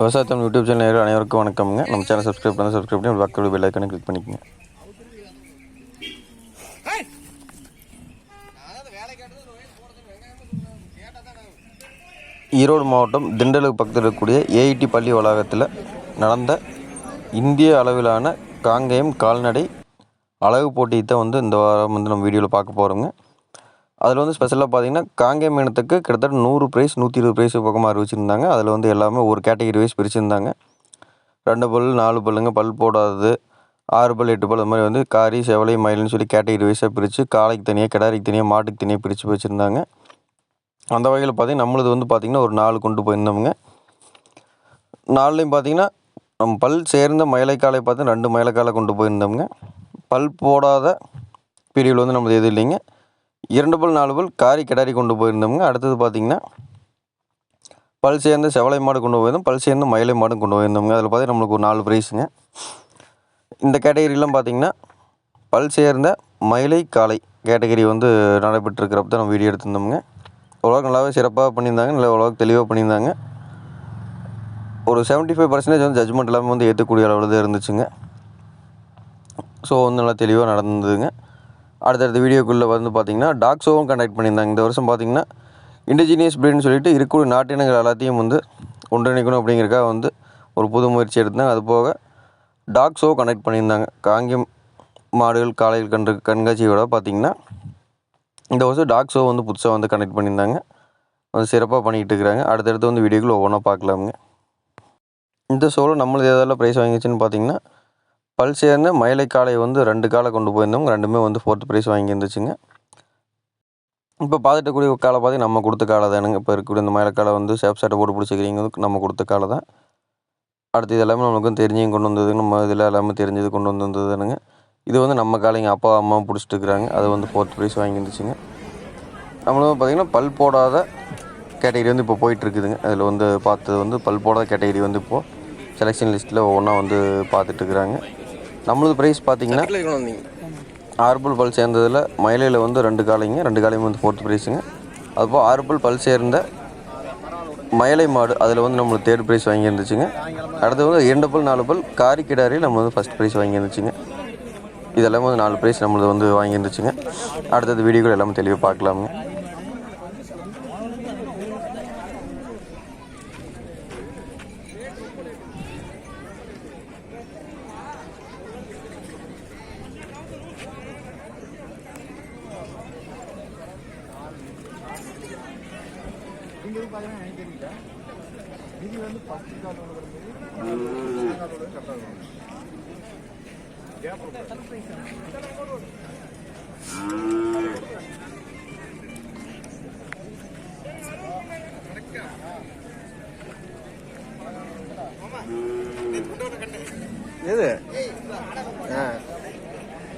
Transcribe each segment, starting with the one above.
விவசாயத்தம் YouTube channel அனைவருக்கும் வணக்கம்ங்க. நம்ம சேனல் சப்ஸ்கிரைப் பண்ணி சப்ஸ்கிரைப் பண்ணி பக்கத்தில் பெல் ஐக்கனை கிளிக் பண்ணிக்கோங்க. ஈரோடு மாவட்டம் திண்டலுக்கு பக்கத்தில் இருக்கக்கூடிய ஏஐடி பள்ளி வளாகத்தில் நடந்த இந்திய அளவிலான காங்கேயம் கால்நடை அழகு போட்டியை தான் வந்து இந்த வாரம் வந்து நம்ம வீடியோவில் பார்க்க போகிறோங்க அதில் வந்து ஸ்பெஷலாக பார்த்தீங்கன்னா காங்கே மீனத்துக்கு கிட்டத்தட்ட நூறு ப்ரைஸ் நூற்றி இருபது ப்ரைஸ் பக்கமாக அறிவிச்சிருந்தாங்க. அதில் வந்து எல்லாமே ஒரு கேட்டகரி வைஸ் பிரிச்சிருந்தாங்க. ரெண்டு பல் நாலு பல்லுங்க பல் போடாதது ஆறு பல் எட்டு பல் அது மாதிரி வந்து காரி செவலை மயில்னு சொல்லி கேட்டகரி வைஸாக பிரித்து காளைக்கு தனியாக கிடாரிக்கு தனியாக மாட்டுக்கு தனியாக பிரித்து வச்சுருந்தாங்க. அந்த வகையில் பார்த்தீங்கன்னா நம்மளது வந்து பார்த்திங்கன்னா ஒரு நாலு கொண்டு போயிருந்தோமுங்க நாலுலேயும் பார்த்தீங்கன்னா நம்ம பல் சேர்ந்த மயிலைக்காலை பார்த்து ரெண்டு மயிலைக்காலை கொண்டு போயிருந்தோமுங்க பல் போடாத பிரிவில் வந்து நம்மளது எதுவும் இல்லைங்க. இரண்டு பல் நாலு பல் காரி கிடாரி கொண்டு போயிருந்தோமுங்க அடுத்தது பார்த்திங்கன்னா பல் சேர்ந்து செவலை மாடு கொண்டு போயிருந்தோம். பல் சேர்ந்து மயிலை மாடும் கொண்டு போயிருந்தோமுங்க அதில் பார்த்தீங்கன்னா நம்மளுக்கு ஒரு நாலு ப்ரைஸுங்க இந்த கேட்டகரியெலாம் பார்த்திங்கன்னா பல் சேர்ந்த மயிலை காளை கேட்டகரி வந்து நடைபெற்றிருக்கிறப்ப தான் நம்ம வீடியோ எடுத்திருந்தோம்ங்க. ஓரளவுக்கு நல்லாவே சிறப்பாக பண்ணியிருந்தாங்க. நல்ல ஓரளவுக்கு தெளிவாக பண்ணியிருந்தாங்க. ஒரு செவன்ட்டி ஃபைவ் பர்சன்டேஜ் வந்து ஜட்ஜ்மெண்ட் எல்லாமே வந்து ஏற்றக்கூடிய அளவில் தான் இருந்துச்சுங்க. ஸோ வந்து நல்லா தெளிவாக நடந்ததுங்க. அடுத்தடுத்த வீடியோக்குள்ளே வந்து பார்த்திங்கன்னா டாக் ஷோவும் கண்டக்ட் பண்ணியிருந்தாங்க. இந்த வருஷம் பார்த்திங்கன்னா இண்டிஜினியஸ் ப்ரீட்னு சொல்லிட்டு இருக்கக்கூடிய நாட்டினங்கள் எல்லாத்தையும் வந்து ஒன்றிணைக்கணும் அப்படிங்கிறக்காக வந்து ஒரு புது முயற்சி எடுத்தாங்க அது போக டாக் ஷோ கண்டக்ட் பண்ணியிருந்தாங்க. காங்கியம் மாடுகள் காலையில் கன்று கண்காட்சியோட பார்த்திங்கன்னா இந்த வருஷம் டாக் ஷோ வந்து புதுசாக வந்து கண்டக்ட் பண்ணியிருந்தாங்க. வந்து சிறப்பாக பண்ணிக்கிட்டு இருக்கிறாங்க. அடுத்தடுத்து வந்து வீடியோக்கள் ஒவ்வொன்றா பார்க்கலாமுங்க. இந்த ஷோவில் நம்மளது எதெல்லாம் ப்ரைஸ் வாங்கிச்சுன்னு பார்த்தீங்கன்னா பல் மயிலை காளை வந்து ரெண்டு காலை கொண்டு போயிருந்தவங்க ரெண்டுமே வந்து ஃபோர்த் ப்ரைஸ் வாங்கியிருந்துச்சுங்க. இப்போ பார்த்துட்டு கூடிய காலை பார்த்து நம்ம கொடுத்த காலை தானுங்க. இப்போ இருக்கக்கூடிய இந்த மயிலை காலை வந்து சேப் சாட்டை போட்டு பிடிச்சிக்கிறீங்க நம்ம கொடுத்த காலை தான். அடுத்து இது எல்லாமே நம்மளுக்கும் தெரிஞ்சும் கொண்டு வந்தது. நம்ம இதில் எல்லாமே தெரிஞ்சது கொண்டு வந்து வந்ததுனுங்க இது வந்து நம்ம காலைங்க அப்பா அம்மா பிடிச்சிட்டு இருக்கிறாங்க. அது வந்து ஃபோர்த் ப்ரைஸ் வாங்கியிருந்துச்சுங்க. நம்மளும் பார்த்திங்கன்னா பல் போடாத கேட்டகரி வந்து இப்போ போயிட்டுருக்குதுங்க. அதில் வந்து பார்த்தது வந்து பல் போடாத கேட்டகரி வந்து இப்போது செலெக்ஷன் லிஸ்ட்டில் ஒவ்வொன்றா வந்து பார்த்துட்ருக்குறாங்க நம்மளது ப்ரைஸ் பார்த்தீங்கன்னா ஆறுபல் பல் சேர்ந்ததில் மயிலையில் வந்து ரெண்டு காலைங்க ரெண்டு காலையும் வந்து ஃபோர்த் ப்ரைஸுங்க அதுபோல் ஆறுபல் பல் சேர்ந்த மயிலை மாடு அதில் வந்து நம்மளுக்கு தேர்ட் ப்ரைஸ் வாங்கியிருந்துச்சுங்க. அடுத்து வந்து இரண்டு பல் நாலு பல் காரி கிடாரி நம்ம வந்து ஃபஸ்ட் ப்ரைஸ் வாங்கியிருந்துச்சுங்க. இதெல்லாம் வந்து நாலு ப்ரைஸ் நம்மளது வந்து வாங்கியிருந்துச்சுங்க. அடுத்தது வீடியோக்கள் எல்லாமே தெளிவாக பார்க்கலாமுங்க. ஏது ஆ.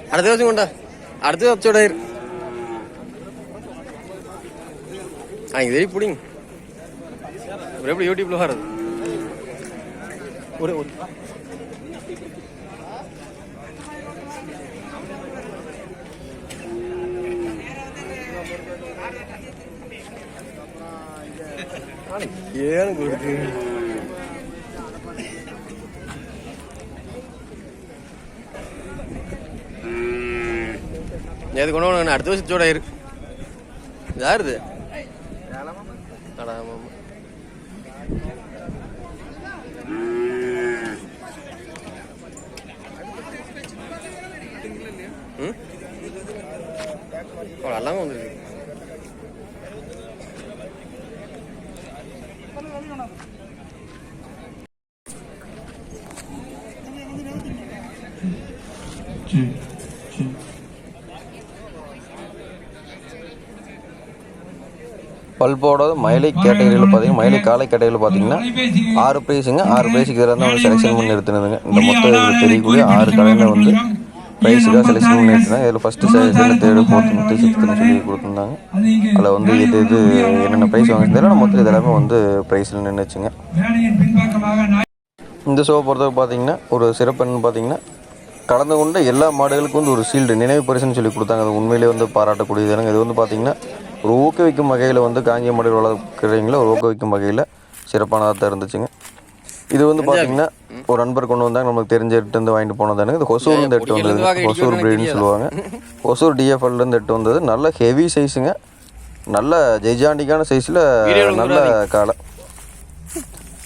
அடுத்த வருஷம் கொண்டா. அடுத்த வருஷோட இரு. ஆ இது பிடிங்க. ఇప్పుడు எப்படி యూట్యూబ్లో వరదు ఒరే ఏం గుర్తు எது கொண்டு அடுத்த வருஷத்தோட இருக்கு யாருது எல்லாமே வந்துருக்கு பல் போடாத மயிலை கேட்டகரியில் பார்த்தீங்கன்னா மயிலை காலை கேட்டகரியில் பார்த்தீங்கன்னா ஆறு ப்ரைஸுங்க ஆறு ப்ரைஸுக்கு இதில் தான் வந்து செலெக்ஷன் பண்ணி எடுத்துனதுங்க இந்த மொத்தம் தெரியக்கூடிய ஆறு கடையில் வந்து ப்ரைஸுக்காக செலெக்ஷன் பண்ணி எடுத்துனாங்க இதில் first second third fourth fifth சிக்ஸ்த்துன்னு சொல்லி கொடுத்துருந்தாங்க. அதில் வந்து இது இது என்னென்ன ப்ரைஸ் வாங்கியிருந்தாலும் மொத்தம் இது எல்லாமே வந்து ப்ரைஸில் நின்றுச்சுங்க இந்த ஷோவை பொறுத்தவரை பார்த்தீங்கன்னா ஒரு சிறப்பு என்னன்னு பார்த்தீங்கன்னா கலந்து கொண்ட எல்லா மாடுகளுக்கும் வந்து ஒரு சீல்டு நினைவு பரிசுன்னு சொல்லி கொடுத்தாங்க. அது உண்மையிலே வந்து பாராட்டக்கூடியது இது வந்து பார்த்தீங்கன்னா ஒரு ஊக்குவிக்கும் வகையில் வந்து காஞ்சிய மாடுகள் வளர்க்குறீங்களோ? ஒரு ஊக்குவிக்கும் வகையில் சிறப்பானதாக தான் இருந்துச்சுங்க. இது வந்து பார்த்தீங்கன்னா ஒரு நண்பர் கொண்டு வந்தாங்க நம்மளுக்கு தெரிஞ்ச எட்டு வந்து வாங்கிட்டு போனதானுங்க இது ஹொசூர்லேருந்து எட்டு பொடியில இருந்து வந்தது. ஹொசூர் பிரீடுன்னு சொல்லுவாங்க. ஹொசூர் டிஎஃப்எல்லேருந்து எட்டு வந்தது. நல்ல ஹெவி சைஸுங்க நல்ல ஜெய்ஜாண்டிக்கான சைஸில் நல்ல காலை.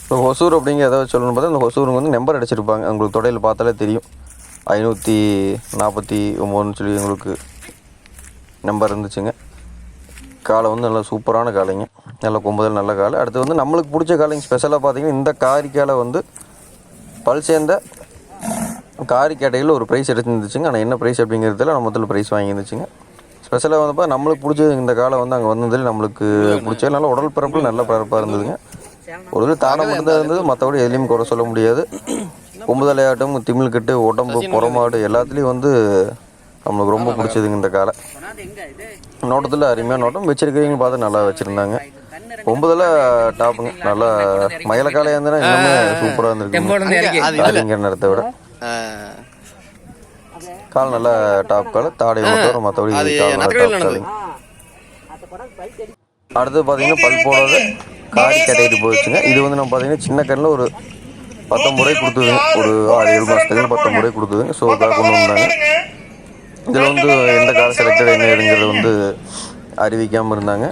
இப்போ ஹொசூர் அப்படிங்கிற எதாவது சொல்லணும்னு பார்த்தா இந்த ஹொசூருங்க வந்து நம்பர் அடிச்சிருப்பாங்க. உங்களுக்கு தொடையில் பார்த்தாலே தெரியும். ஐநூற்றி நாற்பத்தி ஒம்போதுன்னு சொல்லி உங்களுக்கு நம்பர் இருந்துச்சுங்க. காலை வந்து நல்லா சூப்பரான காளைங்க நல்ல கொம்புதல் நல்ல காலை. அடுத்து வந்து நம்மளுக்கு பிடிச்ச காளைங்க ஸ்பெஷலாக பார்த்தீங்கன்னா இந்த காரி காலை வந்து பல் சேர்ந்த காரி ஒரு ப்ரைஸ் எடுத்துருந்துச்சுங்க. ஆனால் என்ன ப்ரைஸ் அப்படிங்கிறதுல நம்ம முதல்ல ப்ரைஸ் வாங்கியிருந்துச்சுங்க. ஸ்பெஷலாக வந்தப்போ நம்மளுக்கு பிடிச்ச இந்த காலை வந்து அங்கே வந்ததில் நம்மளுக்கு பிடிச்ச நல்ல உடல் பரப்பு நல்ல பரப்பாக இருந்ததுங்க. ஒரு தானம் மட்டும் தான் இருந்தது. மற்றபடி எதுலேயும் குறை சொல்ல முடியாது. கொம்புதலையாட்டம் திமிழ் கட்டு உடம்பு புறமாடு எல்லாத்துலேயும் வந்து நம்மளுக்கு ரொம்ப பிடிச்சதுங்க இந்த காலை. நோட்டத்தில் அருமையான நோட்டம் வச்சிருக்கிறீங்கன்னு பார்த்து நல்லா வச்சுருந்தாங்க. ஒன்பதுல டாப்புங்க நல்லா மயில காலையாக இருந்ததுன்னா இன்னுமே சூப்பராக இருந்திருக்கு அப்படிங்கிற நேரத்தை விட. கால் நல்லா டாப் கால் தாடை மட்டும் மற்றபடி கால் நல்லா டாப். காலுங்க. அடுத்து பார்த்தீங்கன்னா பல் போடாத காரி கட்டிட்டு போயிடுச்சுங்க. இது வந்து நம்ம பார்த்தீங்கன்னா சின்ன கண்ணில் ஒரு பத்தொம்பது ரூபாய் கொடுத்துதுங்க. ஒரு ஆறு ஏழு மாதத்துக்கு பத்தொம்பது ரூபாய் கொடுத்துதுங்க. ஸோ கொண்டு வந்தாங்க. இதில் வந்து எந்த கார் செலக்டட் என்ன ஏதுங்கிறது வந்து அறிவிக்காமல் இருந்தாங்க.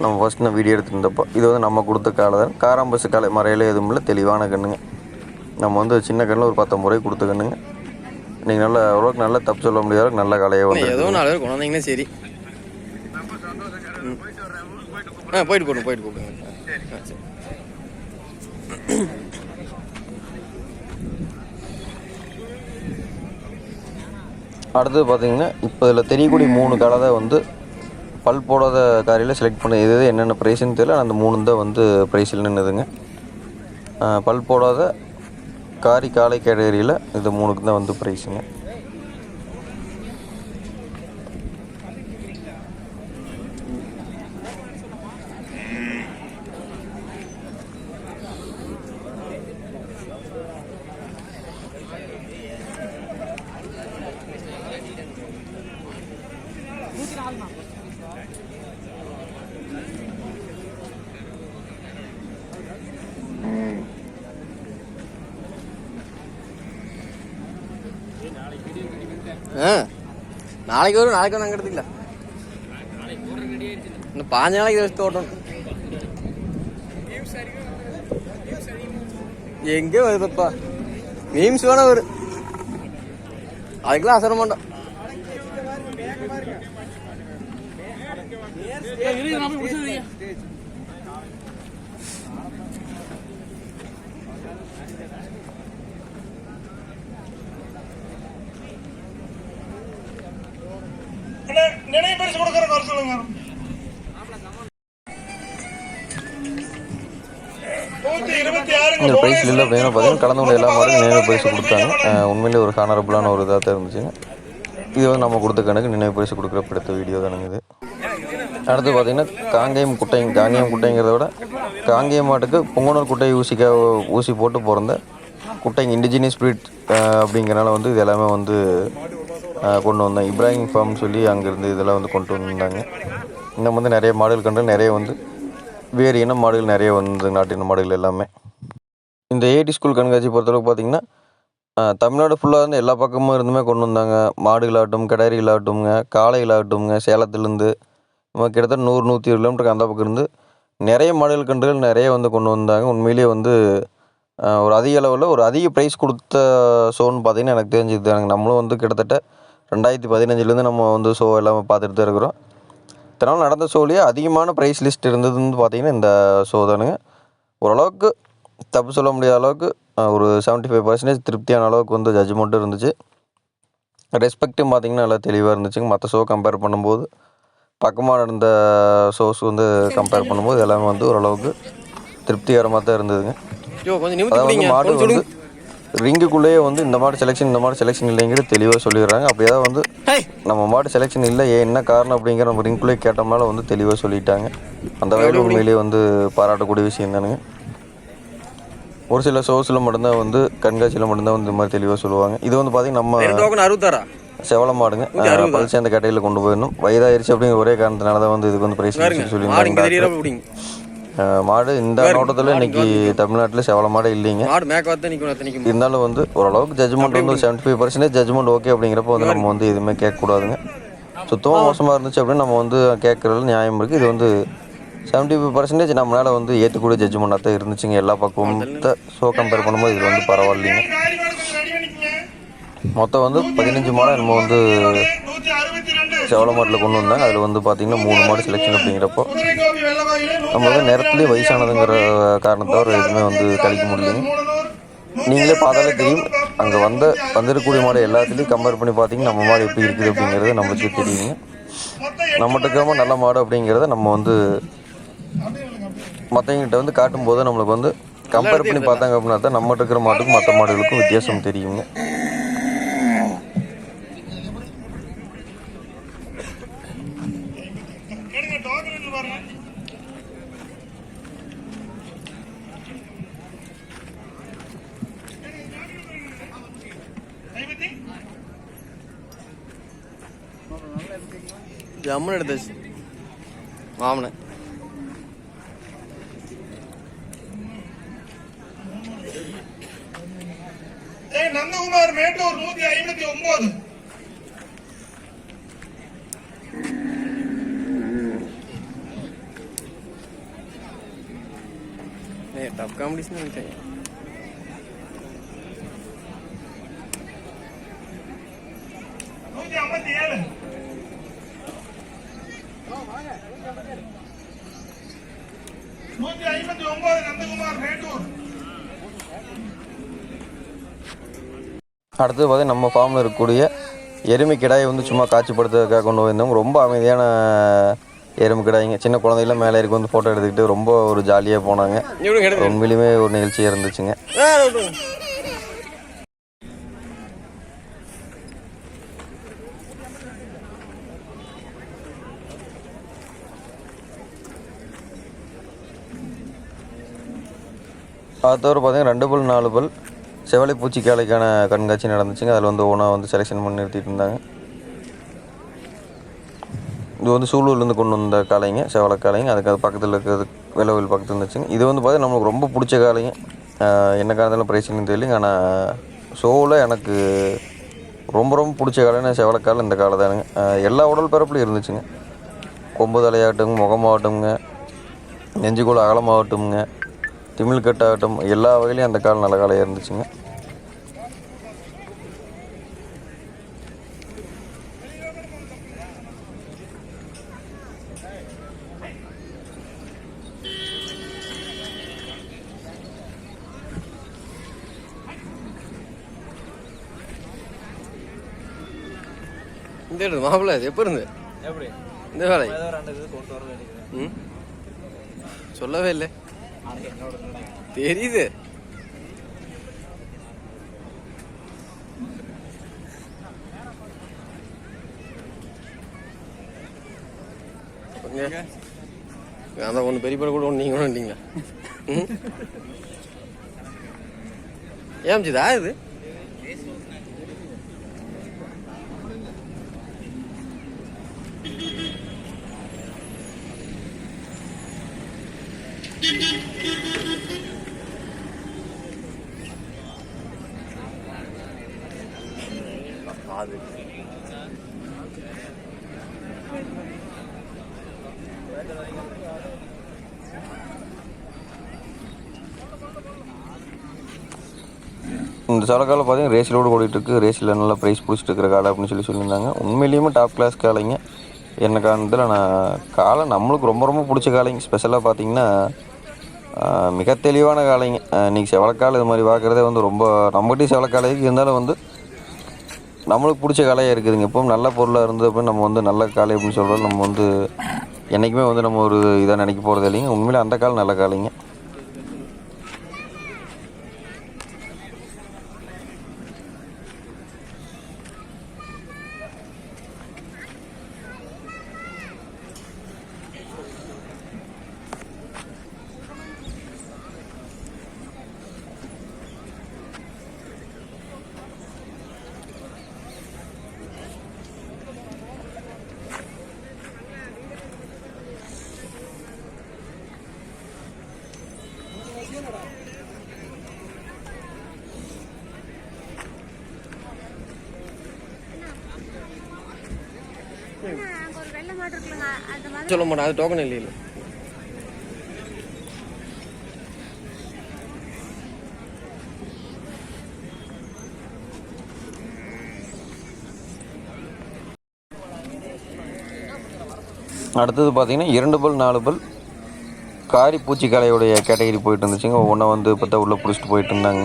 நம்ம ஃபஸ்ட் நான் வீடியோ எடுத்துருந்தப்போ இது வந்து நம்ம கொடுத்த காலை தான் காராம்பசு காலை மறையில எதுவும் இல்லை தெளிவான கண்ணுங்க. நம்ம வந்து சின்ன கண்ணில் ஒரு பத்தொம்பது ரூபாய் கொடுத்த கண்ணுங்க. நீங்கள் நல்ல ஓரளவுக்கு நல்லா தப்பு சொல்ல முடியாத அளவுக்கு நல்ல காலையே வந்து ஏதோ நாலு பேர் சரி. ஆ போயிட்டு போடுங்க போயிட்டு கூப்பிடுங்க ஆ, சரி. அடுத்தது பார்த்தீங்கன்னா இப்போ இதில் தெரியக்கூடிய மூணு கடை தான் வந்து பல் போடாத காரியில் செலக்ட் பண்ண இது எது என்னென்ன ப்ரைஸ்னு தெரியல அந்த மூணு தான் வந்து ப்ரைஸில் நின்றுதுங்க பல் போடாத காரி காலை கேட்டகரியில் இது மூணுக்கு தான் வந்து ப்ரைஸுங்க ஆ நாளைக்கு வரும் நாளைக்கு வந்து அங்கே எடுத்துக்கல இன்னும் பாஞ்சு நாளைக்கு வச்சு ஓட்டணும். எங்கே வருதுப்பா மீம்ஸ் வேணா வரும் அதுக்கெல்லாம் அசர மாட்டோம் நினைவு பரிசு கொடுக்கற வர சொல்லுங்க. இந்த ப்ரைஸ் இல்லை அப்படின்னா பார்த்தீங்கன்னா கலந்துள்ள எல்லா மாடுக்கும் நினைவு பரிசு கொடுத்தாங்க. உண்மையிலே ஒரு ஹானரபுளான ஒரு இதாக தான் இருந்துச்சுங்க இது வந்து நம்ம கொடுத்த கணக்கு நினைவு பரிசு கொடுக்குற அடுத்த வீடியோ தானுங்க இது. அடுத்து பார்த்தீங்கன்னா காங்கேயம் குட்டைங்க காங்கேயம் குட்டைங்கிறத விட காங்கேயம் மாட்டுக்கு பொங்கனூர் குட்டை ஊசிக்கா ஊசி போட்டு பிறந்த குட்டைங்க இண்டிஜினியஸ் ஸ்பிரிட் அப்படிங்கிறனால வந்து இது எல்லாமே வந்து கொண்டு வந்தாங்க இப்ராஹிம் ஃபார்ம் சொல்லி அங்கேருந்து இதெல்லாம் வந்து கொண்டு வந்திருந்தாங்க இன்னும் வந்து நிறைய மாடுகள் கண்டு நிறைய வந்து வேறு இன மாடுகள் நிறைய வந்து நாட்டின மாடுகள் எல்லாமே. இந்த ஏடி ஸ்கூல் கண்காட்சி பொறுத்தளவுக்கு பார்த்திங்கன்னா தமிழ்நாடு ஃபுல்லாக இருந்து எல்லா பக்கமும் இருந்துமே கொண்டு வந்தாங்க. மாடுகளாகட்டும் கிடாரிகளாகட்டும்ங்க காளைகளாகட்டும்ங்க சேலத்துலேருந்து கிட்டத்தட்ட நூறு நூற்றி இருபது கிலோமீட்டருக்கு அந்த பக்கம் இருந்து நிறைய மாடுகள் கன்றுகள் நிறைய வந்து கொண்டு வந்தாங்க. உண்மையிலேயே வந்து ஒரு அதிக அளவில் ஒரு அதிக ப்ரைஸ் கொடுத்த ஷோன்னு பார்த்திங்கன்னா எனக்கு தெரிஞ்சது. எனக்கு நம்மளும் வந்து கிட்டத்தட்ட ரெண்டாயிரத்தி பதினஞ்சுலேருந்து நம்ம வந்து ஷோ எல்லாமே பார்த்துட்டு தான் இருக்கிறோம். இத்தனை நாள் நடந்த ஷோலேயே அதிகமான ப்ரைஸ் லிஸ்ட் இருந்ததுன்னு பார்த்தீங்கன்னா இந்த ஷோ தானுங்க. ஓரளவுக்கு தப்பு சொல்ல முடியாத அளவுக்கு ஒரு செவன்ட்டி ஃபைவ் பர்சன்டேஜ் திருப்தியான அளவுக்கு வந்து ஜட்ஜ்மெண்ட்டும் இருந்துச்சு. ரெஸ்பெக்ட்டும் பார்த்தீங்கன்னா நல்லா தெளிவாக இருந்துச்சுங்க. மற்ற ஷோ கம்பேர் பண்ணும்போது பக்கமாக நடந்த ஷோஸ் வந்து கம்பேர் பண்ணும்போது எல்லாமே வந்து ஓரளவுக்கு திருப்திகரமாக தான் இருந்ததுங்க அதாவது மாடு வந்து ரிங்குக்குள்ளேயே வந்து இந்த மாடு செலெக்ஷன் இந்த மாடு செலெக்ஷன் இல்லைங்கிறது தெளிவாக சொல்லிடுறாங்க. அப்படி ஏதாவது வந்து நம்ம மாடு செலெக்ஷன் இல்லை ஏன் என்ன காரணம் அப்படிங்கிற நம்ம ரிங்குள்ளே கேட்டோம்னால வந்து தெளிவாக சொல்லிட்டாங்க. அந்த வகையில் உண்மையிலேயே வந்து பாராட்டக்கூடிய விஷயம் தானுங்க. ஒரு சில ஷோஸில் மட்டும்தான் வந்து கண்காட்சியில் மட்டும்தான் வந்து இந்த மாதிரி தெளிவாக சொல்லுவாங்க. இது வந்து பார்த்திங்கன்னா நம்ம செவல மாடுங்க? பல் சேர்ந்த கட்டையில் கொண்டு போயிடணும். வயதாயிருச்சு அப்படிங்கிற ஒரே காரணத்தினால தான் வந்து இதுக்கு வந்து பிரைஸ் சொல்லி மாடு இந்த நோட்டத்தில் இன்னைக்கு தமிழ்நாட்டில் செவல மாடு இல்லைங்க. மாடு மேக்க வந்து நிற்கும் இருந்தாலும் வந்து ஓரளவுக்கு ஜட்ஜ்மெண்ட் வந்து seventy five percentage judgment okay அப்படிங்கிறப்ப வந்து நம்ம வந்து எதுவுமே கேட்கக்கூடாதுங்க சுத்தமாக மோசமாக இருந்துச்சு அப்படின்னு நம்ம வந்து கேட்குறதுல நியாயம் இருக்குது இது வந்து செவன்ட்டி ஃபைவ் பர்சன்டேஜ் நம்மளால் வந்து ஏற்றக்கூடிய ஜட்ஜ்மெண்ட்டாக தான் இருந்துச்சுங்க. எல்லா பக்கமும் ஸோ கம்பேர் பண்ணும்போது இது வந்து பரவாயில்லைங்க. மொத்தம் வந்து பதினஞ்சு மாடை நம்ம வந்து செவல மாட்டில் கொண்டு வந்தாங்க. அதில் வந்து பார்த்திங்கன்னா மூணு மாடு செலெக்ஷன் அப்படிங்கிறப்போ. குதிரை நம்ம நேரத்துலேயே வயசானதுங்கிற காரணத்தோட எதுவுமே வந்து கழிக்க முடியலைங்க. நீங்களே பார்த்தாலே தெரியும் அங்கே வந்த வந்திருக்கக்கூடிய மாடு எல்லாத்துலேயும் கம்பேர் பண்ணி பார்த்தீங்கன்னா நம்ம மாடு எப்படி இருக்குது அப்படிங்கிறது நம்மளுக்கு தெரியுங்க. நம்மகிட்ட இருக்கிற நல்ல மாடு அப்படிங்கிறத நம்ம வந்து மற்றவங்கிட்ட வந்து காட்டும்போது நம்மளுக்கு வந்து கம்பேர் பண்ணி பார்த்தாங்க அப்படின்னா தான் நம்மகிட்ட இருக்கிற மாட்டுக்கும் மற்ற மாடுகளுக்கும் வித்தியாசம் தெரியுங்க. பாருங்க. ஜம்முன்னு எடுத்தாச்சு மாமனை ஒன்பது நந்தகுமார் மேட்டூர். அடுத்தது பார்த்தீங்கன்னா நம்ம ஃபார்மில் இருக்கக்கூடிய எருமை கிடாயை வந்து சும்மா காட்சிப்படுத்துறதுக்காக கொண்டு வந்தோம் ரொம்ப அமைதியான எருமை கிடாய்ங்க சின்ன குழந்தைகளாம் மேலே இருக்கு வந்து ஃபோட்டோ எடுத்துக்கிட்டு ரொம்ப ஒரு ஜாலியாக போனாங்க. உண்மையிலுமே ஒரு நிகழ்ச்சியாக இருந்துச்சுங்க. ஆ, அது தவிர பார்த்தீங்கன்னா ரெண்டு பல் நாலு பல். செவலை பூச்சி காளைக்கான கண்காட்சி நடந்துச்சுங்க. அதில் வந்து ஒன்றா வந்து செலெக்ஷன் பண்ணி நிறுத்திட்டு இருந்தாங்க. இது வந்து சூலூர்லேருந்து கொண்டு வந்த காலைங்க செவலை காலைங்க அதுக்கு அது பக்கத்தில் இருக்கிறது வெள்ளவில் பக்கத்தில் இருந்துச்சுங்க. இது வந்து பார்த்தீங்கன்னா நம்மளுக்கு ரொம்ப பிடிச்ச காலைங்க என்ன காரணத்தாலும் பிரைஸிங் தெரியலங்க. ஆனால் ஷோவில் எனக்கு ரொம்ப ரொம்ப பிடிச்ச காலைன்னா செவலைக்கால இந்த காலை தானுங்க. எல்லா உடல் பரப்புலையும் இருந்துச்சுங்க. கொம்பு தலையாகட்டுங்க முகமாகட்டுங்க நெஞ்சுக்குள்ள அகலமாகட்டுங்க திமிழ் கட்டாகட்டும் எல்லா வகையிலையும் அந்த கால் நல்ல காலையாக இருந்துச்சுங்க. இந்த இருக்கு மாப்பிள்ள இது எப்போ இருந்து? இந்த வேலை சொல்லவே இல்லை. தெரியுது. கொஞ்சம் அந்த ஒன்று பெரிய படம் கூட ஒன்று நீங்கள் வந்துட்டீங்களா ம்? ஏன் இதா? இது இந்த சலக்கால பார்த்தீங்கன்னா ரேஸிலோடு ஓடிட்டு இருக்கு ரேஸில் நல்லா ப்ரைஸ் பிடிச்சிட்டு இருக்கிற காலை அப்படின்னு சொல்லி சொல்லியிருந்தாங்க. உண்மையிலேயுமே டாப் கிளாஸ் காலைங்க என்ன காரணத்தில் நான் காலை நம்மளுக்கு ரொம்ப ரொம்ப பிடிச்ச காலைங்க ஸ்பெஷலாக பார்த்தீங்கன்னா மிக தெளிவான காலைங்க இன்றைக்கி இன்னைக்கு செவலக்கால் இது மாதிரி பார்க்குறதே வந்து ரொம்ப நம்மகிட்டயும் செவலக்காலைக்கு இருந்தாலும் வந்து நம்மளுக்கு பிடிச்ச காலையாக இருக்குதுங்க. எப்பவும் நல்ல பொருளாக இருந்தது அப்படின்னு நம்ம வந்து நல்ல காலை அப்படின்னு சொல்கிறோம் நம்ம வந்து என்றைக்குமே வந்து நம்ம ஒரு இதாக நினைக்க போகிறது இல்லைங்க உண்மையில் அந்த கால் நல்ல காலைங்க. சொல்ல மாட்டேன் அது டோக்கன் இல்லையில அடுத்தது பார்த்தீங்கன்னா இரண்டு பல் நாலு பல். காரி பூச்சிக்காலையுடைய கேட்டகரி போயிட்டு இருந்துச்சுங்க. ஒன்றை வந்து பார்த்தா உள்ளே பிடிச்சிட்டு போயிட்டு இருந்தாங்க.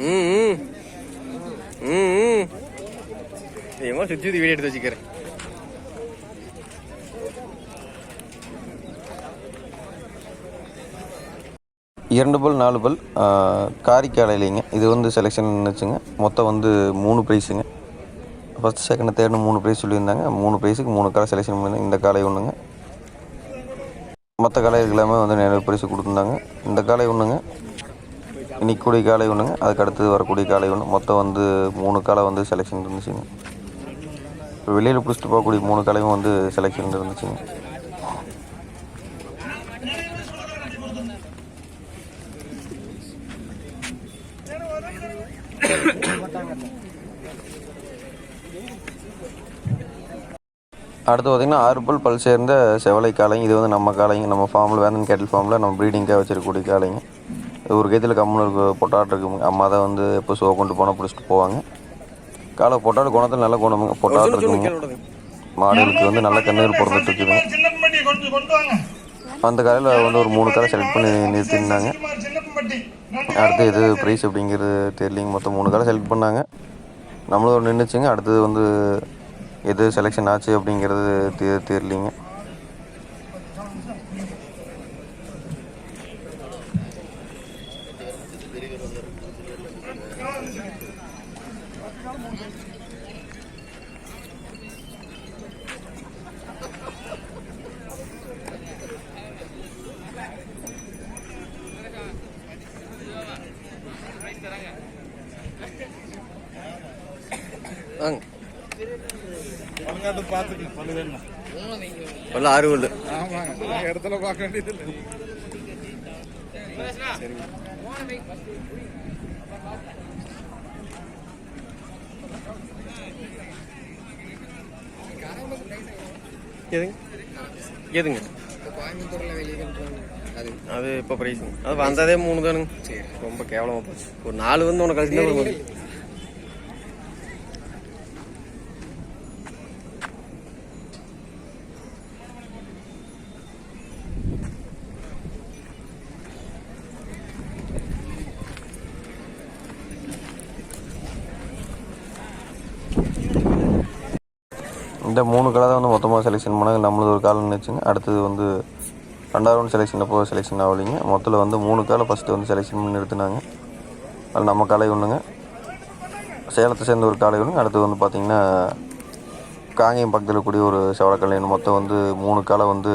ம் ம். ஏமா சுற்றி வீடியோ எடுத்து வச்சுக்கிறேன் இரண்டு பல் நாலு பல் காரிக்காலையிலைங்க இது வந்து செலெக்ஷன் நின்றுச்சுங்க மொத்தம் வந்து மூணு ப்ரைஸுங்க ஃபஸ்ட் செகண்ட் தேர்டு மூணு ப்ரைஸ் சொல்லியிருந்தாங்க. மூணு ப்ரைஸுக்கு மூணு காலை செலெக்ஷன் பண்ணியிருந்தாங்க இந்த காலை ஒன்றுங்க மற்ற காலைகள் எல்லாமே வந்து நிறைய ப்ரைஸ் கொடுத்துருந்தாங்க. இந்த காலை ஒன்றுங்க இன்னைக்கு கூடிய காலை ஒன்றுங்க அதுக்கு அடுத்தது வரக்கூடிய காலை ஒன்று மொத்தம் வந்து மூணு காலை வந்து செலெக்ஷன் இருந்துச்சுங்க. இப்போ வெளியில் பிடிச்சிட்டு போகக்கூடிய மூணு காலையும் வந்து செலெக்ஷன் இருந்துச்சுங்க. அடுத்து பார்த்திங்கன்னா ஆறு பல் சேர்ந்த செவலை காளைங்க. இது வந்து நம்ம காளைங்க. நம்ம ஃபார்மில் வேந்தன் கேட்டில் ஃபார்மில் நம்ம ப்ரீடிங்காக வச்சிருக்கக்கூடிய காளைங்க. இது ஒரு கைத்தில் கம்முன்னு இருக்கு. பொட்டாட்டு இருக்குங்க அம்மா தான் வந்து எப்போ ஷோ கொண்டு போனால் பிடிச்சிட்டு போவாங்க. காலை பொட்டாட்டு குணத்தில் நல்ல குணமுங்க பொட்டாட்டு இருக்குங்க மாடுகளுக்கு வந்து நல்ல கண்ணீர் பிறந்துட்டு இருக்குதுங்க. அந்த காலையில் வந்து ஒரு மூணு காலை செலக்ட் பண்ணி நிறுத்திருந்தாங்க அடுத்து எது ப்ரைஸ் அப்படிங்கிறது தெரியலிங்க. மொத்தம் மூணு காலை செலக்ட் பண்ணாங்க. நம்மளும் ஒரு நின்றுச்சுங்க அடுத்தது வந்து எது செலெக்ஷன் ஆச்சு அப்படிங்கிறது தெ தெரியலிங்க. பல்ல ஆறு பல்லு இடத்துல பார்க்க வேண்டியது இல்லை எதுங்க? எதுங்க? அது இப்போ ப்ரைஸுங்க அது வந்ததே மூணு தானுங்க. ரொம்ப கேவலமாக போச்சு. ஒரு நாலு வந்து உனக்கு கழிச்சு இந்த மூணு கலர் தான் வந்து மொத்தமாக செலெக்ஷன் பண்ணாங்க. நம்மளது ஒரு காலம் நினச்சிங்க. அடுத்தது வந்து ரெண்டாவது ரவுண்ட் செலெக்ஷன் போக செலெக்ஷன் ஆகலைங்க. மொத்தத்தில் வந்து மூணு காலை ஃபஸ்ட்டு வந்து செலெக்ஷன் பண்ணி நிறுத்தினாங்க. அது நம்ம காலை ஒன்றுங்க சேலத்தை சேர்ந்த ஒரு காலை ஒன்று அடுத்து வந்து பார்த்திங்கன்னா காங்கேயம் பக்கத்தில் கூடிய ஒரு செவலக்கல்லைன்னு மொத்தம் வந்து மூணு காலை வந்து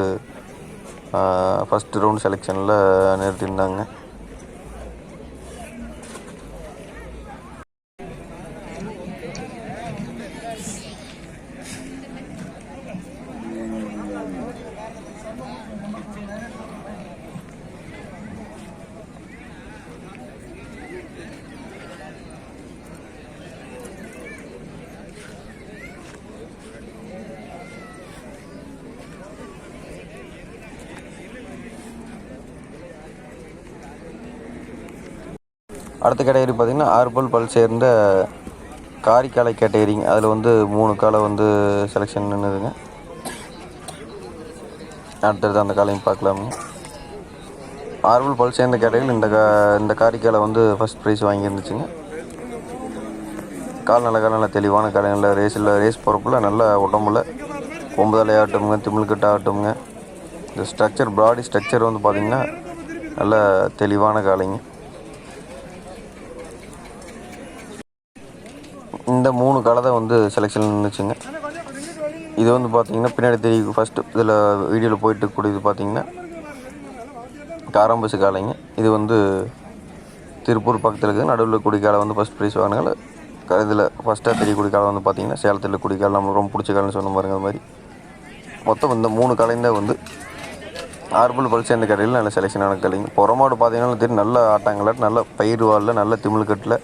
ஃபஸ்ட்டு ரவுண்ட் செலெக்ஷனில் நிறுத்தியிருந்தாங்க. அடுத்த கேட்டகரி பார்த்திங்கன்னா ஆர்பல் பல் சேர்ந்த காரிக்காலை கேட்டகரிங்க அதில் வந்து மூணு காலை வந்து செலெக்ஷன் நின்றுதுங்க அடுத்தடுத்து அந்த காலையும் பார்க்கலாமுங்க ஆர்வல் பல் சேர்ந்த கேட்டகரியில் இந்த கா இந்த காரிக்காலை வந்து ஃபஸ்ட் ப்ரைஸ் வாங்கியிருந்துச்சுங்க. கால் நல்ல கால் நல்ல தெளிவான காலை நல்ல ரேஸில் ரேஸ் போகிறப்புல நல்ல உடம்புல கொம்பு ஆகட்டும்ங்க திமிழ்கட்டு ஆகட்டும்ங்க இந்த ஸ்ட்ரக்சர் பாடி ஸ்ட்ரக்சர் வந்து பார்த்திங்கன்னா நல்ல தெளிவான காலைங்க. இந்த மூணு காலை தான் வந்து செலெக்ஷன் இருந்துச்சுங்க இது வந்து பார்த்தீங்கன்னா பின்னாடி தெரியும் ஃபஸ்ட்டு இதில் வீடியோவில் போயிட்டு கூடியது பார்த்தீங்கன்னா காராம்பசு காளைங்க இது வந்து திருப்பூர் பக்கத்தில் இருக்குது. நடுவில் குடிக்காலை வந்து ஃபஸ்ட் ப்ரைஸ் வாங்கினால இதில் ஃபஸ்ட்டாக தெரியக்கூடிய காலை வந்து பார்த்தீங்கன்னா சேலத்தில் குடிக்கால் நம்மளுக்கு ரொம்ப பிடிச்ச காலம்னு சொன்ன பாருங்க அது மாதிரி. மொத்தம் இந்த மூணு காலையும் வந்து ஆர்பல் பல் சேர்ந்த கடையில் நல்ல செலெக்ஷனான கலைங்க புறமாடு பார்த்தீங்கன்னா தெரியும் நல்ல ஆட்டாங்கலாட்டு நல்ல பயிர் வாலில் நல்ல திமிழ்கட்டில்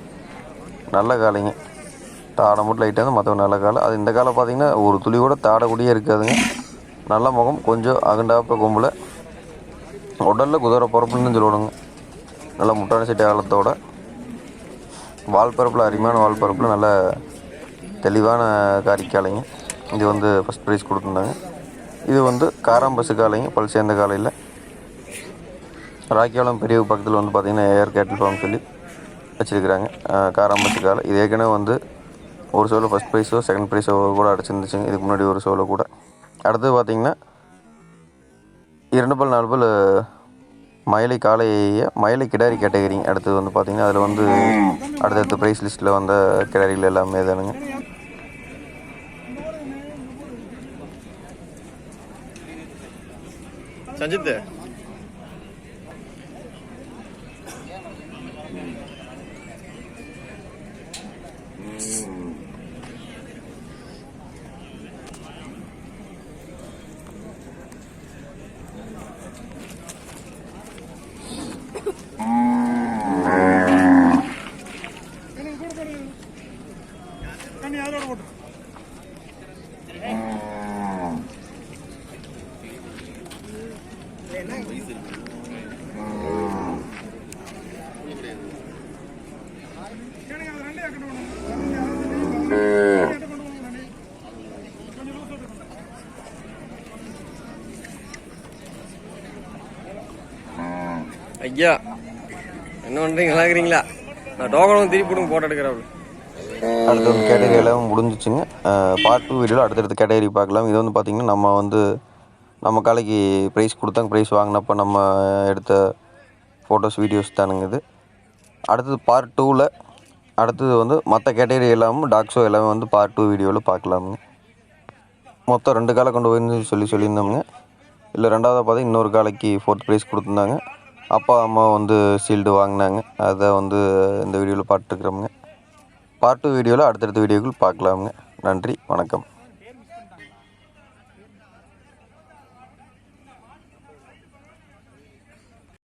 நல்ல காலைங்க. தாடை மட்டும் லைட்டாக வந்து மற்றவங்க நல்ல காலை அது இந்த காலை பார்த்தீங்கன்னா ஒரு துளி கூட தாடக்கூடியே இருக்காதுங்க. நல்ல முகம் கொஞ்சம் அகண்டாப்ப கொம்பில். உடலில் குதிரை பிறப்புன்னு சொல்லணுங்க. நல்லா முட்டான சட்டி காலத்தோட வால்பரப்பில் அருமையான வால்பரப்பில் நல்ல தெளிவான காரிக்காலைங்க. இது வந்து ஃபஸ்ட் ப்ரைஸ் கொடுத்துருந்தாங்க. இது வந்து காராம்பசு காலைங்க பல் சேர்ந்த காலையில். ராக்கியாலம் பெரிய பக்கத்தில் வந்து பார்த்திங்கன்னா ஏஆர் கேட்டில் ஃபார்ம் சொல்லி வச்சுருக்கிறாங்க. காராம்பசு காலை. இது ஏற்கனவே வந்து ஒரு ஷோவில் ஃபஸ்ட் ப்ரைஸோ செகண்ட் ப்ரைஸோ கூட அடிச்சிருந்துச்சுங்க இதுக்கு முன்னாடி ஒரு ஷோவில் கூட. அடுத்தது பார்த்திங்கன்னா இரண்டு பல் நாலு பல் மயிலை காலைய மயிலை கிடாரி கேட்டகரிங்க அடுத்தது வந்து பார்த்திங்கன்னா அதில் வந்து அடுத்தடுத்த ப்ரைஸ் லிஸ்ட்டில் வந்த கிடாரிகள் எல்லாமே தானுங்க. சஞ்சித் என்ன பண்ணுறீங்க நல்லாக்குறீங்களா நான் டோக்கனும் திருப்பி விடுங்க போட்டோ எடுக்கிறேன் அடுத்த வந்து கேட்டகரி எல்லாம் முடிஞ்சிச்சுங்க. பார்ட் டூ வீடியோவில் அடுத்தடுத்த கேட்டகரி பார்க்கலாம். இது வந்து பார்த்திங்கன்னா நம்ம வந்து நம்ம காலைக்கு ப்ரைஸ் கொடுத்தாங்க ப்ரைஸ் வாங்கினப்ப நம்ம எடுத்த ஃபோட்டோஸ் வீடியோஸ் தானுங்க இது. அடுத்தது பார்ட் டூவில் அடுத்தது வந்து மற்ற கேட்டகரி எல்லாமும் டாக் ஷோ எல்லாமே வந்து பார்ட் டூ வீடியோவில் பார்க்கலாமுங்க. மொத்தம் ரெண்டு காலை கொண்டு போயிருந்து சொல்லி சொல்லியிருந்தோம்ங்க. இல்லை ரெண்டாவதாக பார்த்தா இன்னொரு காலைக்கு ஃபோர்த் ப்ரைஸ் கொடுத்துருந்தாங்க. அப்பா அம்மா வந்து ஷீல்டு வாங்கினாங்க. அதை வந்து இந்த வீடியோவில் பார்த்துருக்குறோமுங்க பார்ட் டூ வீடியோவில் அடுத்தடுத்த வீடியோக்கள் பார்க்கலாமுங்க. நன்றி வணக்கம்.